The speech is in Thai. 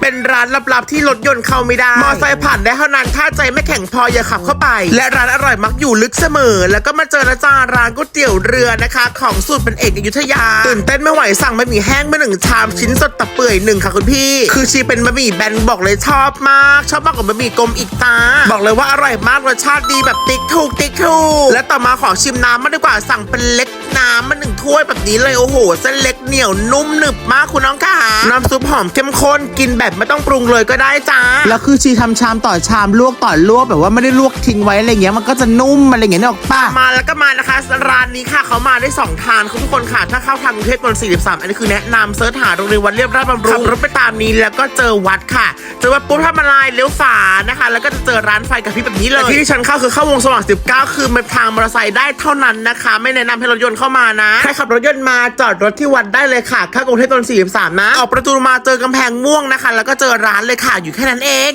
เป็นร้านลับๆที่รถยนต์เข้าไม่ได้ มอไซค์ผ่านได้เท่านั้นถ้าใจไม่แข็งพออย่าขับเข้าไป และร้านอร่อยมักอยู่ลึกเสมอ แล้วก็มาเจอนะจ้าร้านก๋วยเตี๋ยวเรือนะคะ ของสูตรเป็นเอกอยุธยาตื่นเต้นไม่ไหวสั่งบะหมี่แห้งมาหนึ่งชามชิ้นสดตับเปื่อยหนึ่งค่ะคุณพี่ คือชีเป็นบะหมี่แบนบอกเลยชอบมาก ชอบมากกว่าบะหมี่กลมอีกตา บอกเลยว่าอร่อยมากรสชาติดีแบบติ๊กถูกติ๊กถูกและต่อมาขอชิมน้ำมาดีกว่าสั่งเป็นเล็กน้ำมาหนึ่งถ้วยแบบนี้เลยโอ้โหเส้นเล็กเหนียวนุ่มหนึบมากคุณน้องค่ะ น้ำซุปหอมเข้มข้นกินแบบไม่ต้องปรุงเลยก็ได้จ้า แล้วคือชีทำชามต่อชามลวกต่อลวกแบบว่าไม่ได้ลวกทิ้งไว้อะไรเงี้ยมันก็จะนุ่มอะไรเงี้ยนึกออกป่ะมาแล้วก็มานะคะร้านนี้ค่ะเขามาได้2ทางคุณทุกคนค่ะถ้าเข้าทางกรุงเทพตอน43 อันนี้คือแนะนำเสิร์ชหาโรงเรียนวัดเรียบราชบำรุงขับรถไปตามนี้แล้วก็เจอวัดค่ะเจอวัดปุ๊บทำอะไรเลี้ยวฝานะคะ แล้วก็จะเจอร้านไฟกับพริบแบบนี้เลยแต่ที่ที่ฉันเข้าคือเข้าวงสว่าง19 คือมันทางมอเตอร์ไซค์ได้เท่านั้นนะคะ ไม่แนะนำให้รถยนต์เข้ามานะใครขับรถยนต์มาจอดรถที่วัดได้เลยค่ะเข้ากรุงเทพตอน43นะออกประตูมาเจอกำแพงม่วงนะคะ แล้วก็เจอร้านเลยค่ะอยู่แค่นั้นเอง